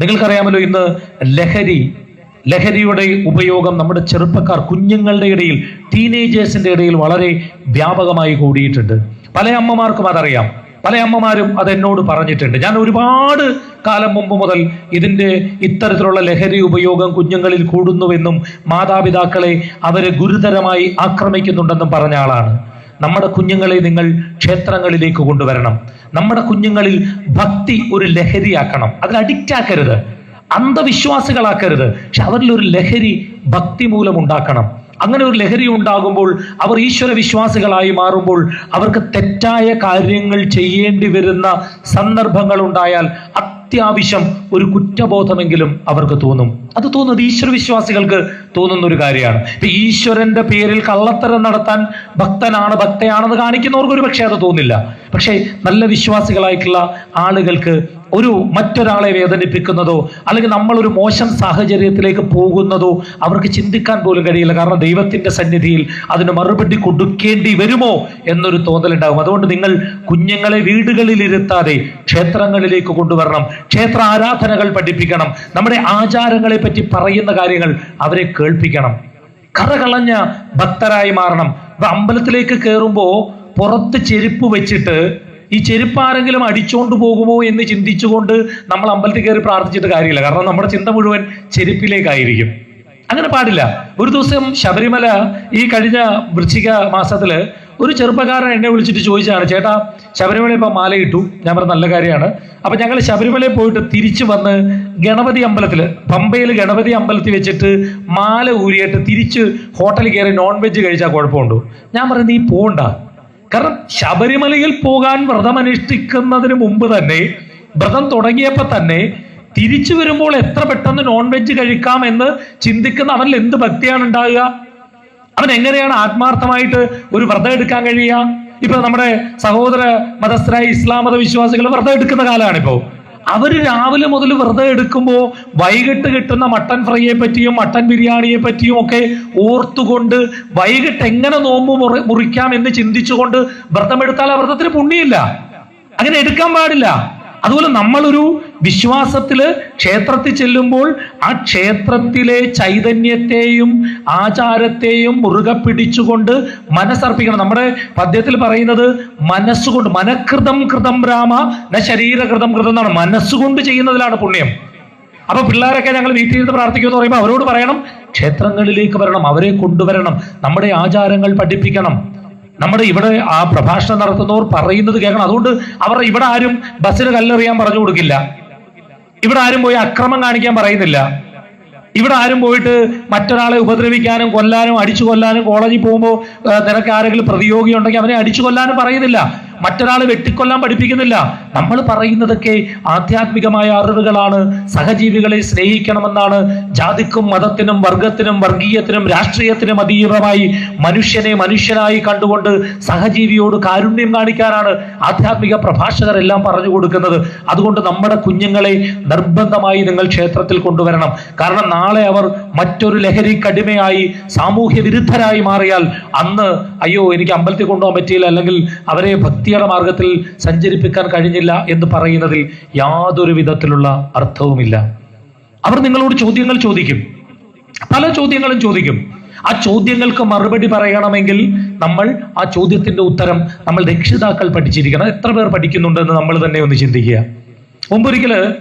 നിങ്ങൾക്കറിയാമല്ലോ ഇന്ന് ലഹരി ലഹരിയുടെ ഉപയോഗം നമ്മുടെ ചെറുപ്പക്കാർ കുഞ്ഞുങ്ങളുടെ ഇടയിൽ ടീനേജേഴ്സിന്റെ ഇടയിൽ വളരെ വ്യാപകമായി കൂടിയിട്ടുണ്ട്. പല അമ്മമാർക്കും അതറിയാം. പല അമ്മമാരും അതെന്നോട് പറഞ്ഞിട്ടുണ്ട്. ഞാൻ ഒരുപാട് കാലം മുമ്പ് മുതൽ ഇതിന്റെ ഇത്തരത്തിലുള്ള ലഹരി ഉപയോഗം കുഞ്ഞുങ്ങളിൽ കൂടുന്നുവെന്നും മാതാപിതാക്കളെ അവരെ ഗുരുതരമായി ആക്രമിക്കുന്നുണ്ടെന്നും പറഞ്ഞ ആളാണ്. നമ്മുടെ കുഞ്ഞുങ്ങളെ നിങ്ങൾ ക്ഷേത്രങ്ങളിലേക്ക് കൊണ്ടുവരണം. നമ്മുടെ കുഞ്ഞുങ്ങളിൽ ഭക്തി ഒരു ലഹരിയാക്കണം. അതിൽ അഡിക്റ്റ് ആക്കരുത്. അന്ധവിശ്വാസികളാക്കരുത്. പക്ഷെ അവരിൽ ഒരു ലഹരി ഭക്തി മൂലം ഉണ്ടാക്കണം. അങ്ങനെ ഒരു ലഹരി ഉണ്ടാകുമ്പോൾ അവർ ഈശ്വര വിശ്വാസികളായി മാറുമ്പോൾ അവർക്ക് തെറ്റായ കാര്യങ്ങൾ ചെയ്യേണ്ടി വരുന്ന സന്ദർഭങ്ങൾ ഉണ്ടായാൽ അത്യാവശ്യം ഒരു കുറ്റബോധമെങ്കിലും അവർക്ക് തോന്നും. അത് തോന്നുന്നത് ഈശ്വര വിശ്വാസികൾക്ക് തോന്നുന്ന ഒരു കാര്യമാണ്. ഇപ്പൊ ഈശ്വരന്റെ പേരിൽ കള്ളത്തരം നടത്താൻ ഭക്തനാണ് ഭക്തയാണെന്ന് കാണിക്കുന്നവർക്ക് ഒരു പക്ഷേ അത് തോന്നില്ല. പക്ഷേ നല്ല വിശ്വാസികളായിട്ടുള്ള ആളുകൾക്ക് ഒരു മറ്റൊരാളെ വേദനിപ്പിക്കുന്നതോ അല്ലെങ്കിൽ നമ്മൾ ഒരു മോശം സാഹചര്യത്തിലേക്ക് പോകുന്നതോ അവർക്ക് ചിന്തിക്കാൻ പോലും കഴിയില്ല. കാരണം ദൈവത്തിന്റെ സന്നിധിയിൽ അതിന് മറുപടി കൊടുക്കേണ്ടി വരുമോ എന്നൊരു തോന്നലുണ്ടാകും. അതുകൊണ്ട് നിങ്ങൾ കുഞ്ഞുങ്ങളെ വീടുകളിലിരുത്താതെ ക്ഷേത്രങ്ങളിലേക്ക് കൊണ്ടുവരണം. ക്ഷേത്ര ആരാധനകൾ പഠിപ്പിക്കണം. നമ്മുടെ ആചാരങ്ങളെ പറ്റി പറയുന്ന കാര്യങ്ങൾ അവരെ കേൾപ്പിക്കണം. കറകളഞ്ഞ ഭക്തരായി മാറണം. അമ്പലത്തിലേക്ക് കയറുമ്പോ പുറത്ത് ചെരുപ്പ് വെച്ചിട്ട് ഈ ചെരുപ്പ് ആരെങ്കിലും അടിച്ചോണ്ട് പോകുമോ എന്ന് ചിന്തിച്ചുകൊണ്ട് നമ്മൾ അമ്പലത്തിൽ കയറി പ്രാർത്ഥിച്ചിട്ട് കാര്യമില്ല. കാരണം നമ്മുടെ ചിന്ത മുഴുവൻ ചെരുപ്പിലേക്കായിരിക്കും. അങ്ങനെ പാടില്ല. ഒരു ദിവസം ശബരിമല ഈ കഴിഞ്ഞ വൃശ്ചിക മാസത്തിൽ ഒരു ചെറുപ്പക്കാരൻ എന്നെ വിളിച്ചിട്ട് ചോദിച്ചാണ് ചേട്ടാ ശബരിമല ഇപ്പം മാല ഇട്ടു ഞാൻ പറഞ്ഞ നല്ല കാര്യമാണ്. അപ്പൊ ഞങ്ങൾ ശബരിമലയിൽ പോയിട്ട് തിരിച്ചു വന്ന് ഗണപതി അമ്പലത്തിൽ പമ്പയിൽ ഗണപതി അമ്പലത്തിൽ വെച്ചിട്ട് മാല ഊരിയിട്ട് തിരിച്ച് ഹോട്ടലിൽ കയറി നോൺ വെജ് കഴിച്ചാൽ കുഴപ്പമുണ്ടോ. ഞാൻ പറയുന്നത് നീ പോണ്ട. കാരണം ശബരിമലയിൽ പോകാൻ വ്രതം അനുഷ്ഠിക്കുന്നതിന് മുമ്പ് തന്നെ വ്രതം തുടങ്ങിയപ്പോൾ തന്നെ തിരിച്ചു വരുമ്പോൾ എത്ര പെട്ടെന്ന് നോൺ വെജ് കഴിക്കാം എന്ന് ചിന്തിക്കുന്ന അവനിൽ എന്ത് ഭക്തിയാണ് ഉണ്ടാകുക അവൻ എങ്ങനെയാണ് ആത്മാർത്ഥമായിട്ട് ഒരു വ്രതം എടുക്കാൻ കഴിയുക? ഇപ്പൊ നമ്മുടെ സഹോദര മതസ്ഥരായ ഇസ്ലാം മത വിശ്വാസികൾ വ്രതം എടുക്കുന്ന കാലമാണ് അവർ രാവിലെ മുതൽ വ്രതം എടുക്കുമ്പോൾ വൈകിട്ട് കിട്ടുന്ന മട്ടൻ ഫ്രൈയെ പറ്റിയും മട്ടൻ ബിരിയാണിയെ പറ്റിയും ഒക്കെ ഓർത്തുകൊണ്ട് വൈകിട്ട് എങ്ങനെ നോമ്പ് മുറി മുറിക്കാം എന്ന് ചിന്തിച്ചുകൊണ്ട് വ്രതം എടുത്താൽ ആ വ്രതത്തിന് പുണ്യമില്ല. അങ്ങനെ എടുക്കാൻ പാടില്ല. അതുപോലെ നമ്മളൊരു വിശ്വാസത്തിൽ ക്ഷേത്രത്തിൽ ചെല്ലുമ്പോൾ ആ ക്ഷേത്രത്തിലെ ചൈതന്യത്തെയും ആചാരത്തെയും മുറുകെ പിടിച്ചുകൊണ്ട് മനസ്സർപ്പിക്കണം. നമ്മുടെ പദ്യത്തിൽ പറയുന്നത് മനസ്സുകൊണ്ട് മനഃകൃതം കൃതം രാമ ന ശരീരകൃതം കൃതം എന്നാണ്. മനസ്സുകൊണ്ട് ചെയ്യുന്നതിലാണ് പുണ്യം. അപ്പൊ പിള്ളേരൊക്കെ ഞങ്ങൾ വീട്ടിൽ നിന്ന് പ്രാർത്ഥിക്കുമെന്ന് പറയുമ്പോൾ അവരോട് പറയണം ക്ഷേത്രങ്ങളിലേക്ക് വരണം അവരെ കൊണ്ടുവരണം നമ്മുടെ ആചാരങ്ങൾ പഠിപ്പിക്കണം. നമ്മുടെ ഇവിടെ ആ പ്രഭാഷണം നടത്തുന്നവർ പറയുന്നത് കേൾക്കണം. അതുകൊണ്ട് അവർ ഇവിടെ ആരും ബസ്സിന് കല്ലെറിയാൻ പറഞ്ഞു കൊടുക്കില്ല. ഇവിടെ ആരും പോയി അക്രമം കാണിക്കാൻ പറയുന്നില്ല. ഇവിടെ ആരും പോയിട്ട് മറ്റൊരാളെ ഉപദ്രവിക്കാനും കൊല്ലാനും അടിച്ചു കൊല്ലാനും കോളേജിൽ പോകുമ്പോൾ നിനക്ക് ആരെങ്കിലും പ്രതിയോഗി ഉണ്ടെങ്കിൽ അവനെ അടിച്ചു കൊല്ലാനും പറയുന്നില്ല. മറ്റൊരാളെ വെട്ടിക്കൊല്ലാൻ പഠിപ്പിക്കുന്നില്ല. നമ്മൾ പറയുന്നതൊക്കെ ആധ്യാത്മികമായ അറിവുകളാണ്. സഹജീവികളെ സ്നേഹിക്കണമെന്നാണ്. ജാതിക്കും മതത്തിനും വർഗത്തിനും വർഗീയത്തിനും രാഷ്ട്രീയത്തിനും അതീതമായി മനുഷ്യനെ മനുഷ്യനായി കണ്ടുകൊണ്ട് സഹജീവിയോട് കാരുണ്യം കാണിക്കാനാണ് ആധ്യാത്മിക പ്രഭാഷകരെല്ലാം പറഞ്ഞു കൊടുക്കുന്നത്. അതുകൊണ്ട് നമ്മുടെ കുഞ്ഞുങ്ങളെ നിർബന്ധമായി നിങ്ങൾ ക്ഷേത്രത്തിൽ കൊണ്ടുവരണം. കാരണം നാളെ അവർ മറ്റൊരു ലഹരി കടിമയായി സാമൂഹ്യ വിരുദ്ധരായി മാറിയാൽ അന്ന് അയ്യോ എനിക്ക് അമ്പലത്തിൽ കൊണ്ടുപോകാൻ പറ്റിയില്ല. അല്ലെങ്കിൽ അവരെ ഭക്തിയുടെ മാർഗത്തിൽ സഞ്ചരിപ്പിക്കാൻ കഴിഞ്ഞില്ല എന്ന് പറയുന്നതിൽ യാതൊരു വിധത്തിലുള്ള അർത്ഥവുമില്ല. അവർ നിങ്ങളോട് ചോദ്യങ്ങൾ ചോദിക്കും. പല ചോദ്യങ്ങളും ചോദിക്കും. ആ ചോദ്യങ്ങൾക്ക് മറുപടി പറയണമെങ്കിൽ നമ്മൾ ആ ചോദ്യത്തിന്റെ ഉത്തരം നമ്മൾ രക്ഷിതാക്കൾ പഠിച്ചിരിക്കണം. എത്ര പേർ പഠിക്കുന്നുണ്ടെന്ന് നമ്മൾ തന്നെ ഒന്ന് ചിന്തിക്കുക. മുമ്പൊരിക്കൽ